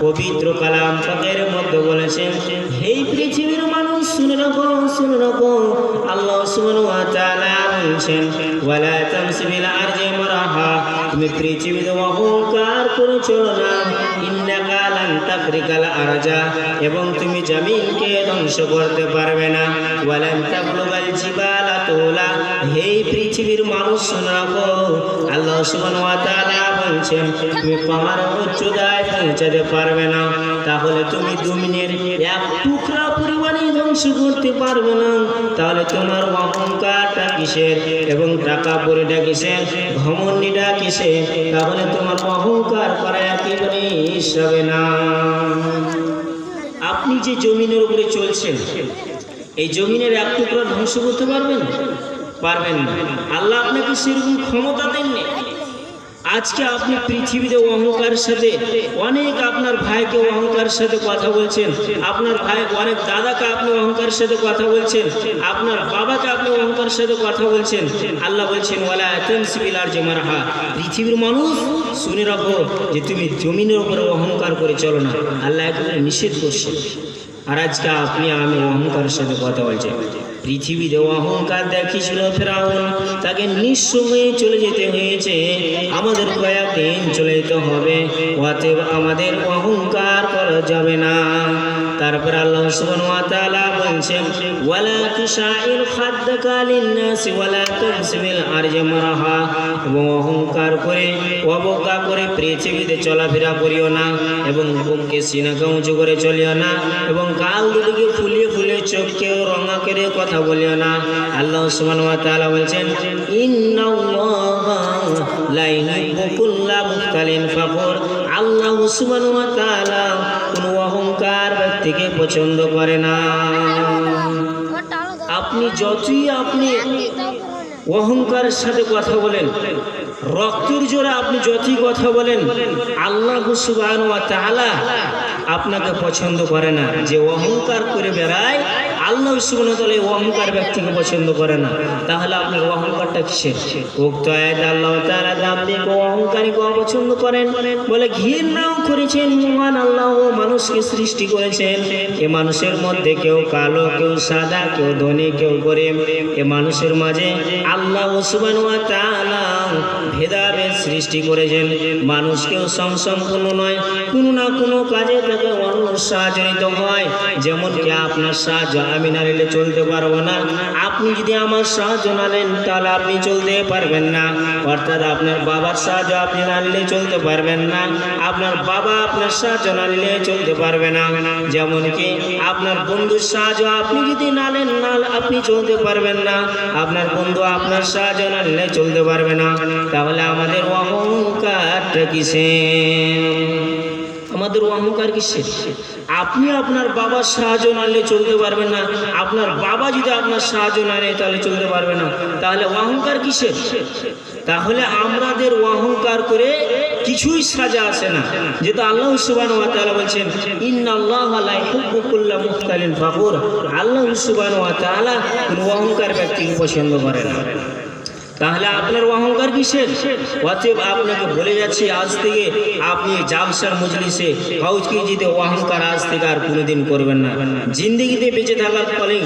পবিত্র কালাম পাকের মধ্যে বলেছেন, হে পৃথিবীর মানুষ, শুনে রাখো শুনে রাখো। আল্লাহ সুবহানাহু বলছেন মারাহা। তুমি পৃথিবীতে অহংকার করে চলো না এবং তুমি জমিনকে ধ্বংস করতে পারবে না। ওয়ালান হে পৃথিবীর মানুষ, শুনে রাখো। আল্লাহ সুবহানাহু ওয়া তাআলা বলছেন, তুমি পাহাড় উচ্চতায় পৌঁছাতে পারবে না। তাহলে তুমি জমিনের এক টুকরা পরিমাণে ধ্বংস করতে পারবে না। তাহলে তোমার অহংকারটা কিসের? এবং টাকা পরিটা কিসের? ঘমন্ডিটা কিসের? তাহলে তোমার অহংকার করা একেবারে হবে না। আপনি যে জমিনের উপরে চলছেন, এই জমিনের এক টুকরা ধ্বংস করতে পারবেন? পারবেন না। আল্লাহ আপনাকে সেরকম ক্ষমতা দেননি। আজকে আপনি পৃথিবীতে অহংকারের সাথে, অনেক আপনার ভাইকে অহংকারের সাথে কথা বলছেন। আপনার ভাই, অনেক দাদাকে আপনি অহংকারের সাথে কথা বলছেন। আপনার বাবাকে আপনি অহংকারের সাথে কথা বলছেন। আল্লাহ বলছেন পৃথিবীর মানুষ, শুনে রাখো যে তুমি জমিনের উপরে অহংকার করে চলো না। আল্লাহ নিষেধ করছে। আর আজকে আপনি আমি অহংকারের সাথে কথা বলছি। পৃথিবীতে অহংকার দেখিয়েছিল ফেরাউন, তাকে নিঃসময়ে চলে যেতে হয়েছে। আমাদের কয়েকদিন চলে যেতে হবে, অতএব আমাদের অহংকার করা যাবে না। তারপর আল্লাহ তাআলা বলছেন, ওয়ালা মারাহা। এবং অহংকার করে, অবজ্ঞা করে পৃথিবীতে চলাফেরা করিও না এবং বুককে সিনাকে উঁচু করে চলিও না এবং গাল দুটিকে ফুলিয়ে ফুলিয়ে চোখকেও রঙা করে কথা বলিও না। আল্লাহ ওয়া তাআলা বলছেন আল্লাহ ওয়া তাআলা কোনো অহংকার ব্যক্তিকে পছন্দ করে না। আপনি যতই আপনি অহংকারের সাথে কথা বলেন, রক্তের জোরে আপনি যতই কথা বলেন, আল্লাহ তাআলা আপনাকে পছন্দ করে না যে অহংকার করে বেড়ায় আল্লাহ এই অহংকার ব্যক্তিকে পছন্দ করে না। তাহলে আপনার অহংকারটা কিসের? উক্ত আয়াত আল্লাহ তাআলা দাম্ভিক ও অহংকারীকে অপছন্দ করেন? বলে ঘৃণাও করেছেন মহান আল্লাহ ও মানুষকে সৃষ্টি করেছেন। এ মানুষের মধ্যে কেউ কালো, কেউ সাদা, কেউ ধনী, কেউ গরিব। এ মানুষের মাঝে আল্লাহ ওয়া তাআলা ভেদাভেদ সৃষ্টি করেছেন। মানুষ কেউ সম্পূর্ণ নয়। কোনো না কোনো কাজে তাকে অন্য সাহায্য হয়। যেমন কি আপনার সাহায্য আমি না নিলে চলতে পারব না। আপনি যদি আমার সাহায্য না নেন, তাহলে আপনি চলতে পারবেন না। অর্থাৎ আপনার বাবার সাহায্য আপনি না নিলে চলতে পারবেন না। আপনার বাবা আপনার সাহায্য না নিলে চলতে পারবে না। যেমন কি আপনার বন্ধুর সাহায্য আপনি যদি না নেন না আপনি চলতে পারবেন না। আপনার বন্ধু আপনার সাহায্য না নিলে চলতে পারবে না। তাহলে আমাদের অহংকারটা কিসে আমাদের অহংকার কিসের? আপনি আপনার বাবার সাহায্য না নিলে চলতে পারবেন না। আপনার বাবা যদি আপনার সাহায্য না নেয়, তাহলে চলতে পারবে না। তাহলে অহংকার কিসের? তাহলে আমাদের অহংকার করে কিছুই সাজা আসে না। যেহেতু আল্লাহ সুবহানাহু ওয়া তাআলা বলছেন ইউহিব্বু কুল্লা মুখতালিন ফাখুর আল্লাহ সুবহানাহু ওয়া কোনো অহংকার ব্যক্তিকে পছন্দ করে না। তাহলে আপনার অহংকার কিসের? অতএব আপনাকে বলে যাচ্ছি, আজ থেকে আপনি জালসার মজলিসে কাউকে যদি অহংকার আজ থেকে আর কোনোদিন করবেন না। জিন্দগিতে বেঁচে থাকার ফলে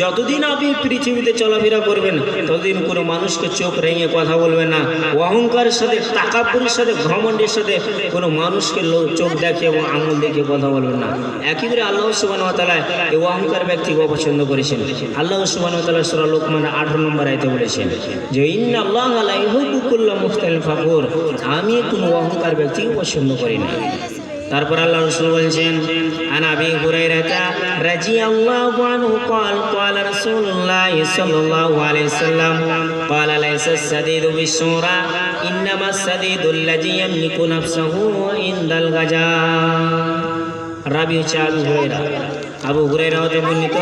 যতদিন আপনি পৃথিবীতে চলাফেরা করবেন, ততদিন কোনো মানুষকে চোখ রেঙে কথা বলবেন না। অহংকারের সাথে টাকাপুরের সাথে, ঘমণ্ডের সাথে কোনো মানুষকে চোখ দেখে এবং আঙুল দেখে কথা বলবেন না। একেবারে আল্লাহ সুবান তালা এই অহংকার ব্যক্তিকে অপছন্দ করেছেন। আল্লাহ সুবান তালা সুরা লোকমান আঠারো নম্বর আয়তে বলেছেন যে ইন্না আল্লাহ আলাইহুকুল্লাহ মুফতাল ফাকুর আমি কোনো অহংকার ব্যক্তিকে পছন্দ করি না তারপর আল্লাহ রসুল বলছেন আন আবি হুরাইরাতা রাদিয়াল্লাহু আনহু قال قال رسول الله صلى الله عليه وسلم قال ليس السديد بالشورى انما السديد الذي يملك نفسه عند الغجا রাবি হচ্ছে আবু হুরাইরা আবু হুরায়রা হতে বর্ণিত,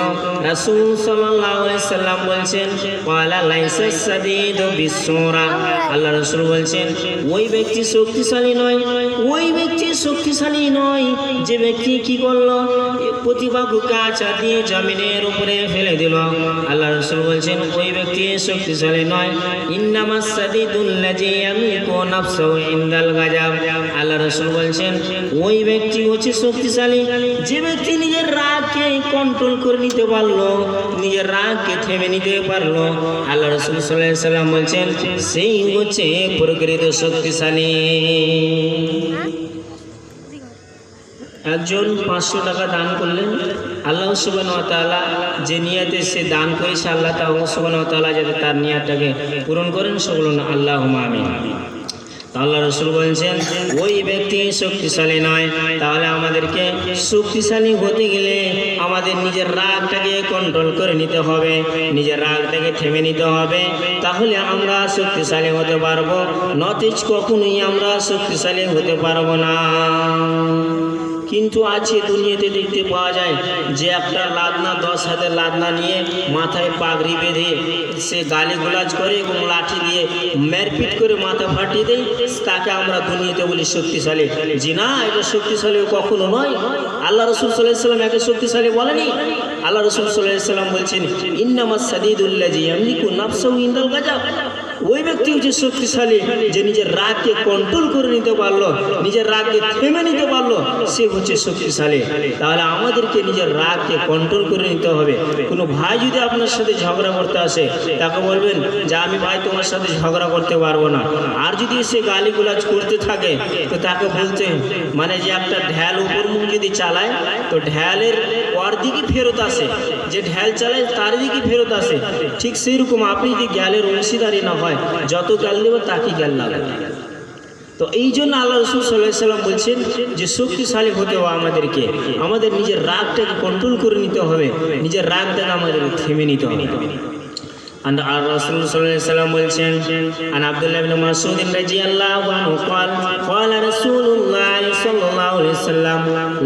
রাসূল সাল্লাল্লাহু সাল্লাম বলছেন, ওয়ালা লাইসা সাদীদু বিসূরা আল্লাহ রাসূল বলছেন, ওই ব্যক্তি শক্তিশালী নয়, ওই ব্যক্তি শক্তিশালী নয় যে ব্যক্তি কি করল? প্রতিবাকুকে আচা দিয়ে জমিনের উপরে ফেলে দিল। আল্লাহ রসুল বলছেন, ওই ব্যক্তি শক্তিশালী নয়। ইন্নামাস সাদিদুল্লাজি ইয়ামলিকু নাফসাহু ইনদাল গাজাব আল্লাহ রসুল বলছেন, ওই ব্যক্তি হচ্ছে শক্তিশালী যে ব্যক্তি নিজের রাগকে কন্ট্রোল করে নিতে পারল, নিজের রাগকে থেমে নিতে পারল। আল্লাহ রসুল সাল্লাহ সাল্লাম বলছেন, সেই হচ্ছে প্রকৃত শক্তিশালী। একজন পাঁচশো টাকা দান করলেন। আল্লাহ সুবান তাআলা যে নিয়াতে সে দান করেছে, আল্লাহ সুবান তাআলা যাতে তার নিয়াতটাকে পূরণ করেন সেগুলো আল্লাহ আমিন। আল্লাহ রসুল বলছেন, ওই ব্যক্তি শক্তিশালী নয়। তাহলে আমাদেরকে শক্তিশালী হতে গেলে আমাদের নিজের রাগটাকে কন্ট্রোল করে নিতে হবে, নিজের রাগটাকে থেমে নিতে হবে। তাহলে আমরা শক্তিশালী হতে পারব। নতেজ কখনোই আমরা শক্তিশালী হতে পারব না। কিন্তু আছে দুনিয়াতে দেখতে পাওয়া যায় যে একটা লাদনা, দশ হাতের লাদনা নিয়ে মাথায় পাগড়ি বেঁধে সে গালি গোলাজ করে এবং লাঠি দিয়ে মেরপিট করে মাথা ফাটিয়ে দেয়। তাকে আমরা দুনিয়াতে বলি শক্তিশালী। জি না, এটা শক্তিশালী কখনো নয়। আল্লাহ রসুল সাল্লাহ সাল্লাম একে শক্তিশালী বলেনি। আল্লাহ রসুল সাল্লাহ সাল্লাম বলছেন, ইন্নামাস সাদিদুল্লাহ জি আমলিকু নাফসাহু ইন্দাল গাজা ওই ব্যক্তি হচ্ছে শক্তিশালী যে নিজের রাগকে কন্ট্রোল করে নিতে পারল, নিজের রাগকে থেমে নিতে পারল, সে হচ্ছে শক্তিশালী। তাহলে আমাদেরকে নিজের রাগকে কন্ট্রোল করে নিতে হবে। কোনো ভাই যদি আপনার সাথে ঝগড়া করতে আসে, তাকে বলবেন যে, আমি ভাই তোমার সাথে ঝগড়া করতে পারব না। আর যদি সে গালিগুলাজ করতে থাকে, তো তাকে বলতে মানে যে একটা ঢ্যাল উপর মুখ যদি চালায়, তো ঢ্যালের দিকে ফেরত আসে। যে ঢ্যাল চালায় তার দিকে ফেরত আসে ঠিক সেই রকম আপনি যদি জ্ঞানের অংশীদারি না হয় যত জ্ঞান দেবে তাকে জ্ঞান লাগবে তো এই জন্য আল্লাহ রসুল সাল্লাহ সাল্লাম বলছেন যে শক্তিশালী হতে হবে আমাদেরকে আমাদের নিজের রাগটাকে কন্ট্রোল করে নিতে হবে নিজের রাগটাকে আমাদের থেমে নিতে হবে عند الرسول صلى الله عليه وسلم বলছেন عن عبد الله بن مسعود رضي الله عنه قال قال رسول الله সাল্লাল্লাহু আলাইহি সাল্লাম,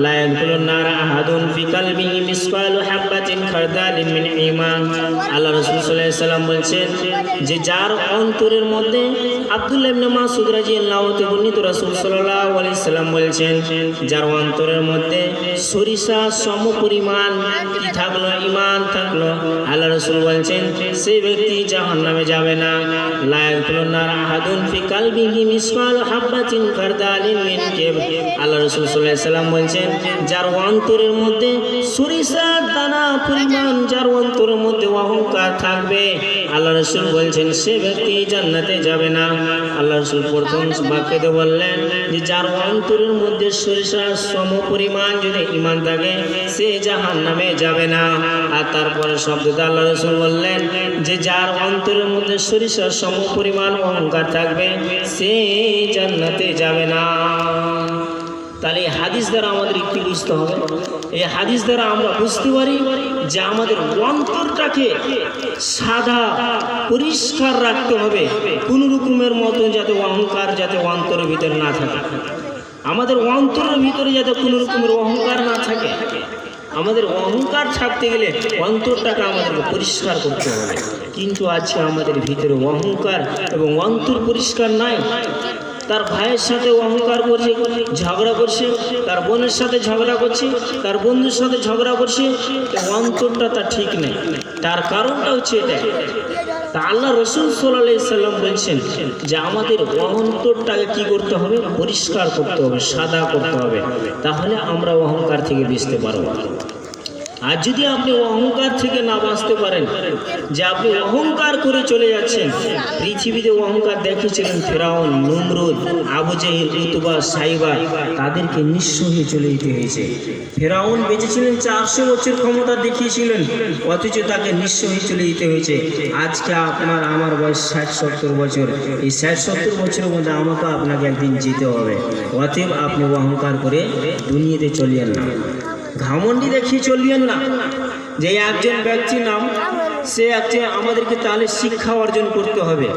লা ইয়াদখুলুন নারা আহাদুন ফি কালবিহি মিসকালু হাববাতিন খারদালিন মিন ঈমান। আল্লাহ রাসূল সাল্লাল্লাহু আলাইহি সাল্লাম বলছেন যে যার অন্তরের মধ্যে আব্দুল্লাহ ইবনে মাসউদ রাদিয়াল্লাহু তাআলা বর্ণিত রাসূল সাল্লাল্লাহু আলাইহি সাল্লাম বলছেন, যার অন্তরের মধ্যে সরিষা সমপরিমাণ কি থাকল? ঈমান থাকল। আল্লাহ রাসূল বলছেন, সেই ব্যক্তি জাহান্নামে যাবে না। লা ইয়াদখুলুন নারা আহাদুন ফি কালবিহি মিসকালু হাববাতিন খারদালিন মিন কিবর আল্লাহ রাসূল সাল্লাম বলছেন, যার অন্তরের মধ্যে সরিষার দানা পরিমাণ, যার অন্তরের মধ্যে অহংকার থাকবে, আল্লাহ রসুল বলছেন, সে ব্যক্তি জান্নাতে যাবে না। আল্লাহ রাসূল প্রথম বাক্যতে বললেন যে, যার অন্তরের মধ্যে সরিষার সম পরিমাণ যদি ইমান থাকে, সে জাহান্নামে যাবে না। আর তারপরে শব্দটা আল্লাহ রসুল বললেন যে, যার অন্তরের মধ্যে সরিষার সম পরিমাণ, অহংকার থাকবে, সে জান্নাতে যাবে না। তাহলে এই হাদিস দ্বারা আমাদের কি বুঝতে হবে। এই হাদিস দ্বারা আমরা বুঝতে পারি যে আমাদের অন্তরটাকে সাদা, পরিষ্কার রাখতে হবে। কোন রকমের মতো যাতে অহংকার, যাতে অন্তরের ভিতরে না থাকে। আমাদের অন্তরের ভিতরে যাতে কোনো রকমের অহংকার না থাকে। আমাদের অহংকার থাকতে গেলে অন্তরটাকে আমাদেরকে পরিষ্কার করতে হবে। কিন্তু আজকে আমাদের ভিতরে অহংকার এবং অন্তর পরিষ্কার নাই। তার ভাইয়ের সাথে অহংকার করছে, ঝগড়া করছে, তার বোনের সাথে ঝগড়া করছে, তার বন্ধুর সাথে ঝগড়া করছে অন্তরটা তার ঠিক নেই। তার কারণটা হচ্ছে এটা। তা আল্লাহ রসুল সাল্লাম বলছেন যে আমাদের অন্তরটাকে কি করতে হবে? পরিষ্কার করতে হবে, সাদা করতে হবে। তাহলে আমরা অহংকার থেকে বাঁচতে পারব। আর যদি আপনি অহংকার থেকে না বাঁচতে পারেন, যে আপনি অহংকার করে চলে যাচ্ছেন, পৃথিবীতে অহংকার দেখেছিলেন ফেরাউন, নমরুদ, আবু জাহিল, উতবা, সাইবা, তাদেরকে নিঃস্ব হয়ে চলে যেতে হয়েছে। ফেরাউন বেঁচেছিলেন চারশো বছর ক্ষমতা দেখিয়েছিলেন, অথচ তাকে নিঃস্ব হয়ে চলে যেতে হয়েছে। আজকে আপনার, আমার বয়স ষাট, সত্তর বছর। এই ষাট, সত্তর বছরের মধ্যে আমাকে আপনাকে একদিন যেতে হবে। অতএব আপনি অহংকার করে দুনিয়াতে চলিয়েন না। ঘামন্ডি দেখিয়ে চলিয়েন না যে একজন ব্যক্তির নাম, সে একটা আমাদেরকে তাহলে শিক্ষা অর্জন করতে হবে।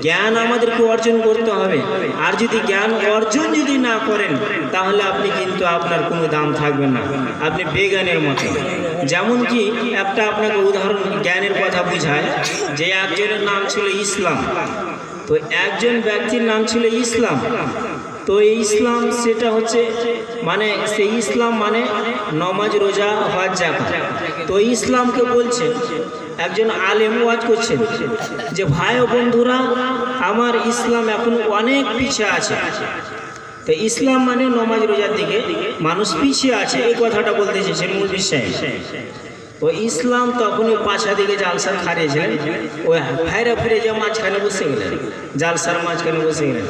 জ্ঞান আমাদেরকে অর্জন করতে হবে। আর যদি জ্ঞান অর্জন যদি না করেন, তাহলে আপনি কিন্তু আপনার কোনো দাম থাকবে না। আপনি বেগানের মতো। যেমন কি একটা আপনাকে উদাহরণ জ্ঞানের কথা বোঝায়, যে একজনের নাম ছিল ইসলাম। তো একজন ব্যক্তির নাম ছিল ইসলাম। তো এই ইসলাম সেটা হচ্ছে মানে সেই ইসলাম মানে নমাজ, রোজা, হজ জাকাত তো ইসলামকে বলছে, একজন আলেম ওয়াজ করছেন যে, ভাই ও বন্ধুরা, আমার ইসলাম এখন অনেক পিছিয়ে আছে। তো ইসলাম মানে নমাজ, রোজার দিকে মানুষ পিছিয়ে আছে, এই কথাটা বলতে চেয়েছেন মূল বিষয় তো ইসলাম তখন ওই পাশা দিকে জালসার খারিয়েছিলেন ওই ভাইরা ফিরে যে মাঝখানে বসে গেলেন, জালসার মাঝখানে বসে গেলেন।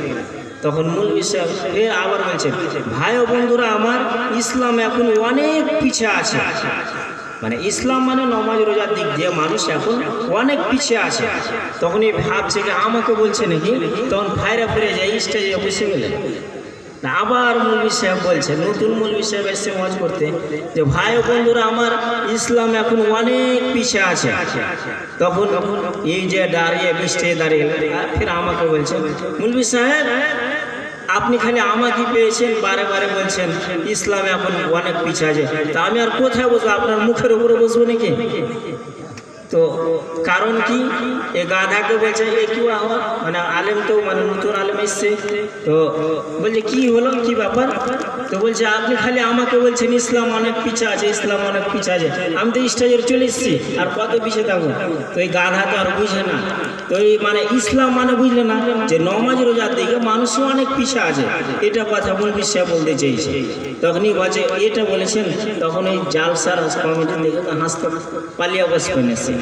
তখন মূল বিষয় ফের আবার বলছেন ভাই ও বন্ধুরা, আমার ইসলাম এখন অনেক পিছিয়ে আছে। মানে ইসলাম মানে নমাজ, রোজার দিক দিয়ে মানুষ এখন অনেক পিছিয়ে আছে। তখন এই ভাবছে যে আমাকে বলছে নাকি, তখন ভাইরা ফিরে যায় স্টেজে বসে গেলেন না, আবার মৌলবী সাহেব বলছে, নতুন মৌলবী সাহেব এসে মজ করতে যে ভাই বন্ধুরা, আমার ইসলাম এখন অনেক পিছিয়ে আছে। তখন এই যে দাঁড়িয়ে বৃষ্টি দাঁড়িয়ে ফির আমাকে বলছে মৌলবী সাহেব আপনি খালি আমাকে পেয়েছেন, বারে বারে বলছেন, ইসলামে এখন অনেক পিছিয়ে আছে। তা আমি আর কোথায় বসবো? আপনার মুখের উপরে বসবো নাকি? তো কারণ কি? এ গাধাকে বলছে, এ কি মানে আলেম তো মানে নতুন আলেম এসছে। তো বলছে, কি হলো? কি ব্যাপার? তো বলছে, আপনি খালি আমাকে বলছেন, ইসলাম অনেক পিছা আছে, ইসলাম অনেক পিছা আছে। আমি তো স্টেজের চলে এসেছি, আর কত পিছিয়ে থাকব। তো এই গাধা তো আর বুঝে না। তো এই মানে ইসলাম মানে বুঝলে না যে নমাজ রোজার দিকে মানুষও অনেক পিছা আছে। এটা কথা মূল বিশ্বাস বলতে চেয়েছে। তখনই বলছে, এটা বলেছেন? তখন ওই জালসার কমিটি দেখে হাসতে পালিয়ে বসবেন এসে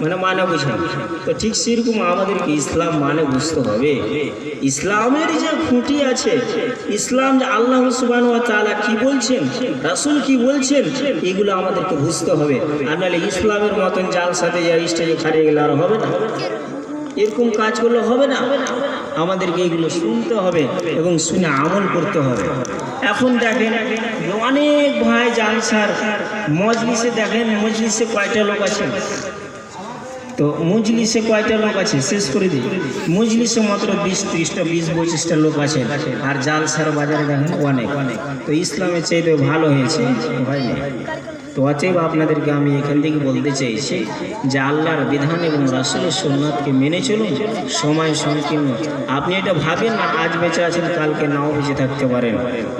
মানে মানে বুঝেন। তো ঠিক সেরকম আমাদেরকে ইসলাম মানে বুঝতে হবে। ইসলামের যে খুঁটি আছে, ইসলাম যে আল্লাহ সুবান তাআলা কি বলছেন, রাসূল কি বলছেন, এগুলো আমাদেরকে বুঝতে হবে। আর নাহলে ইসলামের মতন জাল সাথে যা স্টেজে খারিয়ে গেলে আর হবে না। এরকম কাজ করলে হবে না। আমাদেরকে এগুলো শুনতে হবে এবং শুনে আমল করতে হবে। এখন দেখেন অনেক ভাই জালসার মজলিসে দেখেন, মজলিসে কয়টা লোক আছে? তো মজলিসে কয়টা লোক আছে? শেষ করে দিই। মজলিসে মাত্র বিশ, ত্রিশটা, বিশ, পঁচিশটা লোক আছে। আর জাল জালসার বাজারে দেখেন অনেক অনেক। তো ইসলামের চাইতে ভালো হয়েছে। ভাই তো অতএব আপনাদেরকে আমি এখান থেকে বলতে চাইছি যে আল্লাহর বিধান এবং রাসুলের সোননাথকে মেনে চলুন, সময় সংকীর্ণ। আপনি এটা ভাবেন না, আজ বেঁচে আছেন, কালকে নাও বেঁচে থাকতে পারেন।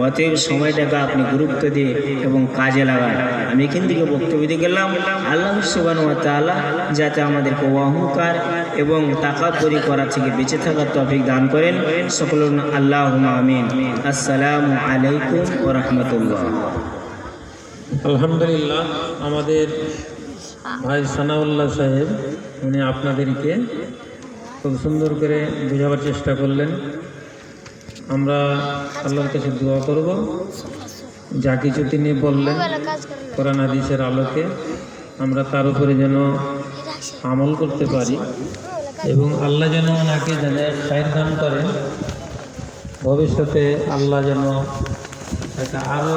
অতএব সময়টাকে আপনি গুরুত্ব দিয়ে এবং কাজে লাগান। আমি এখান থেকে বক্তব্য দিয়ে গেলাম। আল্লাহ সুবান তাআলা যাতে আমাদেরকে অহংকার এবং টাকা তৈরি করা থেকে বেঁচে থাকার তফিক দান করেন। সকল আল্লাহ আমিন। আসসালামু আলাইকুম ও রহমতুল্লাহ। আলহামদুলিল্লাহ, আমাদের ভাই সানাউল্লাহ সাহেব, উনি আপনাদেরকে খুব সুন্দর করে বোঝাবার চেষ্টা করলেন। আমরা আল্লাহর কাছে দোয়া করব। যা কিছু তিনি বললেন কোরআন হাদিসের আলোকে, আমরা তার উপরে যেন আমল করতে পারি এবং আল্লাহ যেন ওনাকে যেন খায়ের দান করেন। ভবিষ্যতে আল্লাহ যেন একটা আরও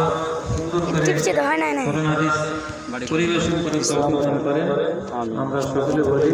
সুন্দর পরিবেশন করে আমরা সকলে বলি